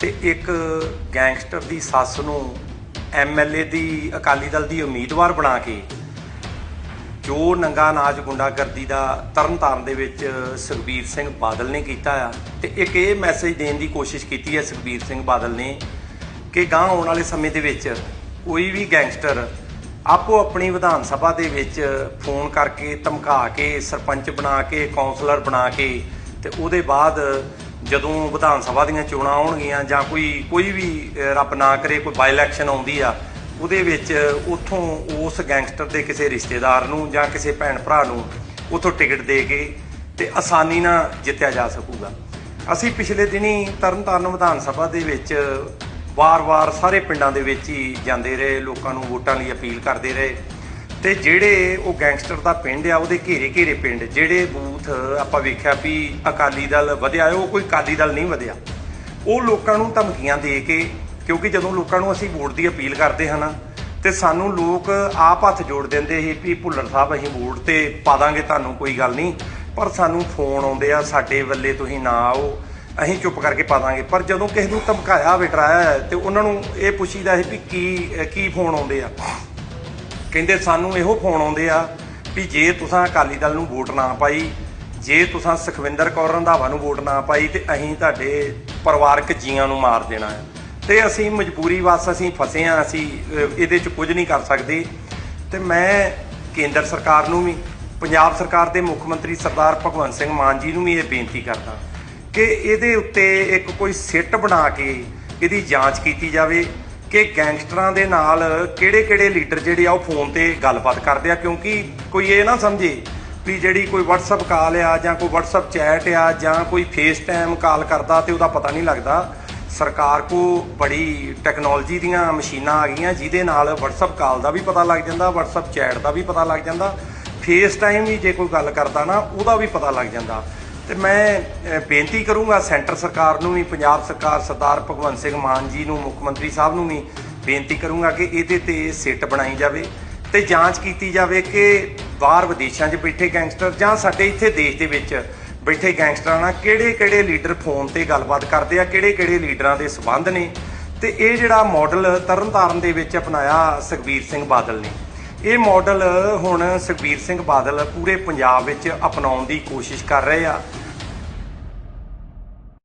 ਤੇ ਇੱਕ ਗੈਂਗਸਟਰ ਦੀ ਸੱਸ ਨੂੰ ਐਮਐਲਏ ਦੀ ਅਕਾਲੀ ਦਲ ਦੀ ਉਮੀਦਵਾਰ ਬਣਾ ਕੇ ਜੋ ਨੰਗਾ ਨਾਚ ਗੁੰਡਾਗਰਦੀ ਦਾ ਤਰਨਤਾਰਨ ਦੇ ਵਿੱਚ ਸੁਖਬੀਰ ਸਿੰਘ ਬਾਦਲ ਨੇ ਕੀਤਾ ਆ, ਤੇ ਇੱਕ ਇਹ ਮੈਸੇਜ ਦੇਣ ਦੀ ਕੋਸ਼ਿਸ਼ ਕੀਤੀ ਹੈ ਸੁਖਬੀਰ ਸਿੰਘ ਬਾਦਲ ਨੇ ਕਿ ਗਾਂ ਆਉਣ ਵਾਲੇ ਸਮੇਂ ਦੇ ਵਿੱਚ ਕੋਈ ਵੀ ਗੈਂਗਸਟਰ ਆਪੋ ਆਪਣੀ ਵਿਧਾਨ ਸਭਾ ਦੇ ਵਿੱਚ ਫੋਨ ਕਰਕੇ ਧਮਕਾ ਕੇ, ਸਰਪੰਚ ਬਣਾ ਕੇ ਕਾਉਂਸਲਰ ਬਣਾ ਕੇ, ਤੇ ਉਹਦੇ ਬਾਅਦ ਜਦੋਂ ਵਿਧਾਨ ਸਭਾ ਦੀਆਂ ਚੋਣਾਂ ਆਉਣਗੀਆਂ ਜਾਂ ਕੋਈ ਕੋਈ ਵੀ ਰੱਬ ਨਾ ਕਰੇ, ਕੋਈ ਬਾਈ ਇਲੈਕਸ਼ਨ ਆਉਂਦੀ ਆ, ਉਹਦੇ ਵਿੱਚ ਉਥੋਂ ਉਸ ਗੈਂਗਸਟਰ ਦੇ ਕਿਸੇ ਰਿਸ਼ਤੇਦਾਰ ਨੂੰ ਜਾਂ ਕਿਸੇ ਭੈਣ ਭਰਾ ਨੂੰ ਉਥੋਂ ਟਿਕਟ ਦੇ ਕੇ ਤੇ ਆਸਾਨੀ ਨਾਲ ਜਿੱਤਿਆ ਜਾ ਸਕੂਗਾ। ਅਸੀਂ ਪਿਛਲੇ ਦਿਨੀ ਤਰਨਤਾਰਨ ਵਿਧਾਨ ਸਭਾ ਦੇ ਵਿੱਚ ਵਾਰ-ਵਾਰ ਸਾਰੇ ਪਿੰਡਾਂ ਦੇ ਵਿੱਚ ਹੀ ਜਾਂਦੇ ਰਹੇ, ਲੋਕਾਂ ਨੂੰ ਵੋਟਾਂ ਲਈ ਅਪੀਲ ਕਰਦੇ ਰਹੇ। ਤੇ ਜਿਹੜੇ ਉਹ ਗੈਂਗਸਟਰ ਦਾ ਪਿੰਡ ਆ, ਉਹਦੇ ਘੇਰੇ ਘੇਰੇ ਪਿੰਡ, ਜਿਹੜੇ ਬੂਥ ਆਪਾਂ ਵੇਖਿਆ ਵੀ ਅਕਾਲੀ ਦਲ ਵਧਿਆ ਉਹ ਕੋਈ ਅਕਾਲੀ ਦਲ ਨਹੀਂ ਵਧਿਆ। ਉਹ ਲੋਕਾਂ ਨੂੰ ਧਮਕੀਆਂ ਦੇ ਕੇ, ਕਿਉਂਕਿ ਜਦੋਂ ਲੋਕਾਂ ਨੂੰ ਅਸੀਂ ਵੋਟ ਦੀ ਅਪੀਲ ਕਰਦੇ ਹਾਂ ਨਾ, ਤੇ ਸਾਨੂੰ ਲੋਕ ਆਪ ਹੱਥ ਜੋੜ ਦਿੰਦੇ ਸੀ ਵੀ ਭੁੱਲਰ ਸਾਹਿਬ, ਅਸੀਂ ਵੋਟ ਤੇ ਪਾ ਦਾਂਗੇ, ਤੁਹਾਨੂੰ ਕੋਈ ਗੱਲ ਨਹੀਂ। ਪਰ ਸਾਨੂੰ ਫੋਨ ਆਉਂਦੇ ਆ, ਸਾਡੇ ਵੱਲੇ ਤੁਸੀਂ ਨਾ ਆਓ, ਅਸੀਂ ਚੁੱਪ ਕਰਕੇ ਪਾ ਦਾਂਗੇ। ਪਰ ਜਦੋਂ ਕਿਸੇ ਨੂੰ ਧਮਕਾਇਆ ਹੋਵੇ ਡਰਾਇਆ ਤੇ ਉਹਨਾਂ ਨੂੰ ਇਹ ਪੁੱਛੀਦਾ ਸੀ ਵੀ ਕੀ ਕੀ ਫੋਨ ਆਉਂਦੇ ਆ। ਕਹਿੰਦੇ ਸਾਨੂੰ ਇਹੋ ਫੋਨ ਆਉਂਦੇ ਆ ਵੀ ਜੇ ਤੁਸੀਂ ਅਕਾਲੀ ਦਲ ਨੂੰ ਵੋਟ ਨਾ ਪਾਈ, ਜੇ ਤੁਸੀਂ ਸੁਖਵਿੰਦਰ ਕੌਰ ਰੰਧਾਵਾ ਨੂੰ ਵੋਟ ਨਾ ਪਾਈ ਤੇ ਅਸੀਂ ਤੁਹਾਡੇ ਪਰਿਵਾਰਕ ਜੀਆਂ ਨੂੰ ਮਾਰ ਦੇਣਾ ਹੈ। ਤੇ ਅਸੀਂ ਮਜਬੂਰੀ ਵਸ ਅਸੀਂ ਫਸੇ ਆ ਅਸੀਂ ਇਹਦੇ 'ਚ ਕੁਝ ਨਹੀਂ ਕਰ ਸਕਦੇ। ਤੇ ਮੈਂ ਕੇਂਦਰ ਸਰਕਾਰ ਨੂੰ ਵੀ, ਪੰਜਾਬ ਸਰਕਾਰ ਦੇ ਮੁੱਖ ਮੰਤਰੀ ਸਰਦਾਰ ਭਗਵੰਤ ਸਿੰਘ ਮਾਨ ਜੀ ਨੂੰ ਵੀ ਇਹ ਬੇਨਤੀ ਕਰਦਾ ਕਿ ਇਹਦੇ ਉੱਤੇ ਇੱਕ ਕੋਈ ਸਿੱਟ ਬਣਾ ਕੇ ਇਹਦੀ ਜਾਂਚ ਕੀਤੀ ਜਾਵੇ। ਕਿ ਗੈਂਗਸਟਰਾਂ ਦੇ ਨਾਲ ਕਿਹੜੇ-ਕਿਹੜੇ ਲੀਡਰ ਜਿਹੜੇ ਆ ਉਹ ਫੋਨ ਤੇ ਗੱਲਬਾਤ ਕਰਦੇ ਆ? ਕਿਉਂਕਿ ਕੋਈ ਇਹ ਨਾ ਸਮਝੇ ਵੀ ਜਿਹੜੀ ਕੋਈ WhatsApp ਕਾਲ ਆ ਜਾਂ ਕੋਈ WhatsApp ਚੈਟ ਆ ਜਾਂ ਕੋਈ ਫੇਸ ਟਾਈਮ ਕਾਲ ਕਰਦਾ ਤੇ ਉਹਦਾ ਪਤਾ ਨਹੀਂ ਲੱਗਦਾ। ਸਰਕਾਰ ਕੋ ਬੜੀ ਟੈਕਨੋਲੋਜੀ ਦੀਆਂ ਮਸ਼ੀਨਾਂ ਆ ਗਈਆਂ ਜਿਹਦੇ ਨਾਲ WhatsApp ਕਾਲ ਦਾ ਵੀ ਪਤਾ ਲੱਗ ਜਾਂਦਾ, WhatsApp ਚੈਟ ਦਾ ਵੀ ਪਤਾ ਲੱਗ ਜਾਂਦਾ। ਫੇਸ ਟਾਈਮ ਵੀ ਜੇ ਕੋਈ ਗੱਲ ਕਰਦਾ ਨਾ, ਉਹਦਾ ਵੀ ਪਤਾ ਲੱਗ ਜਾਂਦਾ। ਤੇ ਮੈਂ ਬੇਨਤੀ ਕਰੂੰਗਾ ਸੈਂਟਰ ਸਰਕਾਰ ਨੂੰ ਵੀ, ਪੰਜਾਬ ਸਰਕਾਰ ਸਰਦਾਰ ਭਗਵੰਤ ਸਿੰਘ ਮਾਨ ਜੀ ਨੂੰ, ਮੁੱਖ ਮੰਤਰੀ ਸਾਹਿਬ ਨੂੰ ਵੀ ਬੇਨਤੀ ਕਰੂੰਗਾ ਕਿ ਇਹਦੇ ਤੇ ਸਿੱਟ ਬਣਾਈ ਜਾਵੇ ਤੇ ਜਾਂਚ ਕੀਤੀ ਜਾਵੇ ਕਿ ਬਾਹਰ ਵਿਦੇਸ਼ਾਂ 'ਚ ਬੈਠੇ ਗੈਂਗਸਟਰ ਜਾਂ ਸਾਡੇ ਇੱਥੇ ਦੇਸ਼ ਦੇ ਵਿੱਚ ਬੈਠੇ ਗੈਂਗਸਟਰਾਂ ਨਾਲ ਕਿਹੜੇ-ਕਿਹੜੇ ਲੀਡਰ ਫੋਨ ਤੇ ਗੱਲਬਾਤ ਕਰਦੇ ਆ, ਕਿਹੜੇ-ਕਿਹੜੇ ਲੀਡਰਾਂ ਦੇ ਸਬੰਧ ਨੇ ਤੇ ਇਹ ਜਿਹੜਾ ਮਾਡਲ ਤਰਨਤਾਰਨ ਦੇ ਵਿੱਚ ਅਪਣਾਇਆ ਸੁਖਬੀਰ ਸਿੰਘ ਬਾਦਲ ਨੇ। ਇਹ ਮਾਡਲ ਹੁਣ ਸੁਖਬੀਰ ਸਿੰਘ ਬਾਦਲ ਪੂਰੇ ਪੰਜਾਬ ਵਿੱਚ ਅਪਣਾਉਣ ਦੀ ਕੋਸ਼ਿਸ਼ ਕਰ ਰਹੇ ਆ।